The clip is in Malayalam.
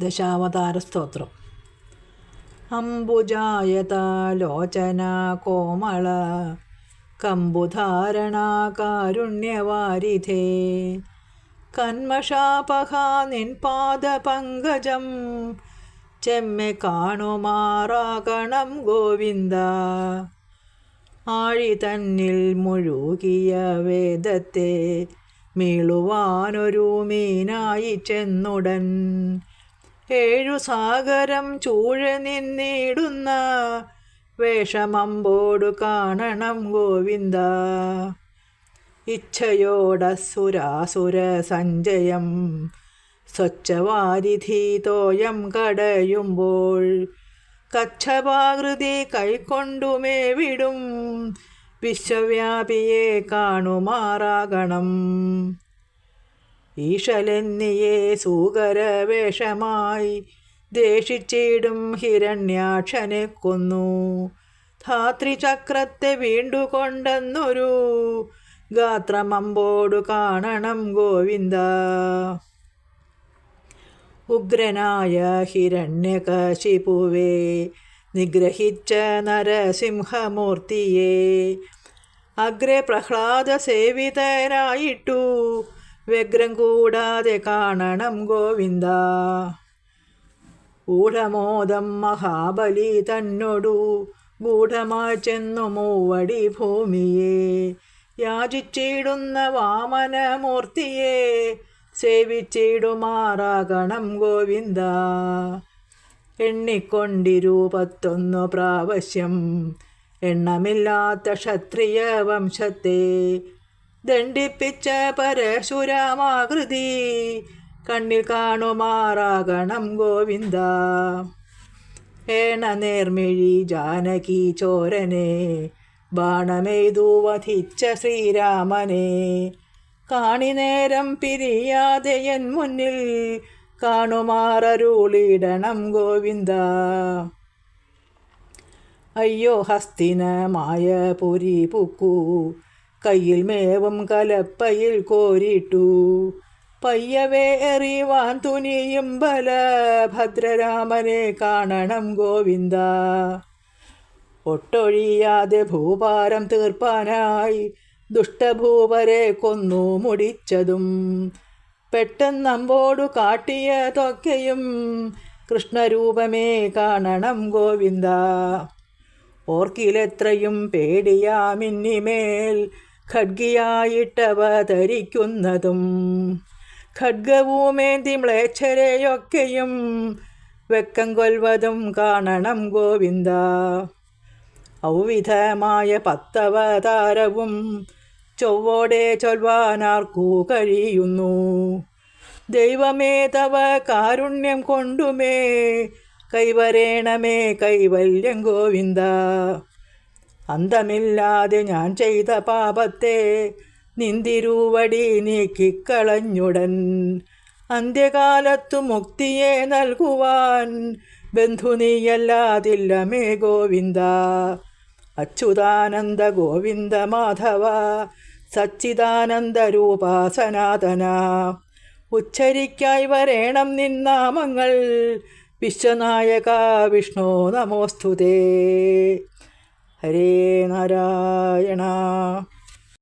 ദശാവതാര സ്തോത്രം അംബുജായത ലോചന കോമള കമ്പുധാരണ കാരുണ്യവാരിധേ കന്മഷാപഹ നിൻ പാദപങ്കജം ചെമ്മെ കാണുമാറാകണം ഗോവിന്ദ. ആഴി തന്നിൽ മുഴുകിയ വേദത്തെ മീളുവാനൊരു മീനായി ചെന്നുടൻ. ഏഴു സാഗരം ചൂഴ നിന്നിടുന്ന വേഷമമ്പോടു കാണണം ഗോവിന്ദ. ഇച്ഛയോടസുരാസുര സഞ്ജയം സ്വച്ഛവാരിധി തോയം കടയുമ്പോൾ കച്ഛപാകൃതി കൈക്കൊണ്ടുമേ വിടും വിശ്വവ്യാപിയെ കാണുമാറാകണം. ഈശലെന്നിയെ സൂകരവേഷമായി ദേഷിച്ചിടും ഹിരണ്യാക്ഷനെ കൊന്നു. ധാത്രിചക്രത്തെ വീണ്ടുകൊണ്ടെന്നൊരു ഗാത്രമമ്പോടു കാണണം ഗോവിന്ദ. ഉഗ്രനായ ഹിരണ്യകശിപുവേ നിഗ്രഹിച്ച നരസിംഹമൂർത്തിയെ അഗ്രെ പ്രഹ്ലാദ സേവിതനായിട്ടു വ്യഗ്രം കൂടാതെ കാണണം ഗോവിന്ദ. ഊഢമോദം മഹാബലി തന്നോടു. ഗൂഢമായി ചെന്നു മൂവടി ഭൂമിയെ. യാചിച്ചിടുന്ന വാമനമൂർത്തിയെ സേവിച്ചിടുമാറാകണം ഗോവിന്ദ. എണ്ണിക്കൊണ്ടിരൂപത്തൊന്നു പ്രാവശ്യം എണ്ണമില്ലാത്ത ക്ഷത്രിയ വംശത്തെ ദണ്ഡിപ്പിച്ച പരശുരാമാകൃതി കണ്ണിൽ കാണുമാറാകണം ഗോവിന്ദ. ഏണ നേർമിഴി ജാനകി ചോരനെ ബാണമെയ്തു വധിച്ച ശ്രീരാമനെ. കാണിനേരം പിരിയാതെ എൻ മുന്നിൽ കാണുമാറരുളിടണം ഗോവിന്ദ. അയ്യോ ഹസ്തിനമായ പുരി പുക്കു കയ്യിൽ മേവം കലപ്പയിൽ കോരിട്ടു. പയ്യവേ എറിവാൻ തുനിയും ബല ഭദ്രരാമനെ കാണണം ഗോവിന്ദ. ഒട്ടൊഴിയാതെ ഭൂപാരം തീർപ്പാനായി ദുഷ്ടഭൂപരെ കൊന്നു മുടിച്ചതും. പെട്ടെന്നമ്പോടു കാട്ടിയ കാട്ടിയതൊക്കെയും കൃഷ്ണരൂപമേ കാണണം ഗോവിന്ദ. ഓർക്കിലെത്രയും പേടിയാമിന്നിമേൽ ഖഡ്ഗിയായിട്ടവതരിക്കുന്നതും ഖഡ്ഗവുമേന്തി മ്ലേച്ഛരെയൊക്കെയും വെക്കം കൊൽവതും കാണണം ഗോവിന്ദ. ഔവിധമായ പത്തവതാരവും ചൊവ്വോടെ ചൊൽവാനാർക്കൂ കഴിയുന്നു. ദൈവമേ തവ കാരുണ്യം കൊണ്ടുമേ കൈവരേണമേ കൈവല്യം ഗോവിന്ദ. അന്തമില്ലാതെ ഞാൻ ചെയ്ത പാപത്തെ നിന്തിരുവടി നീക്കിക്കളഞ്ഞുടൻ. അന്ത്യകാലത്തു മുക്തിയെ നൽകുവാൻ ബന്ധു നീയല്ലാതില്ലമേ ഗോവിന്ദ. അച്യുതാനന്ദ ഗോവിന്ദ മാധവ സച്ചിദാനന്ദ രൂപ സനാതന. ഉച്ചരിക്കായി വരേണം നിന്നാമങ്ങൾ വിശ്വനായക വിഷ്ണു നമോസ്തുതേ. ഹരേ നാരായണ.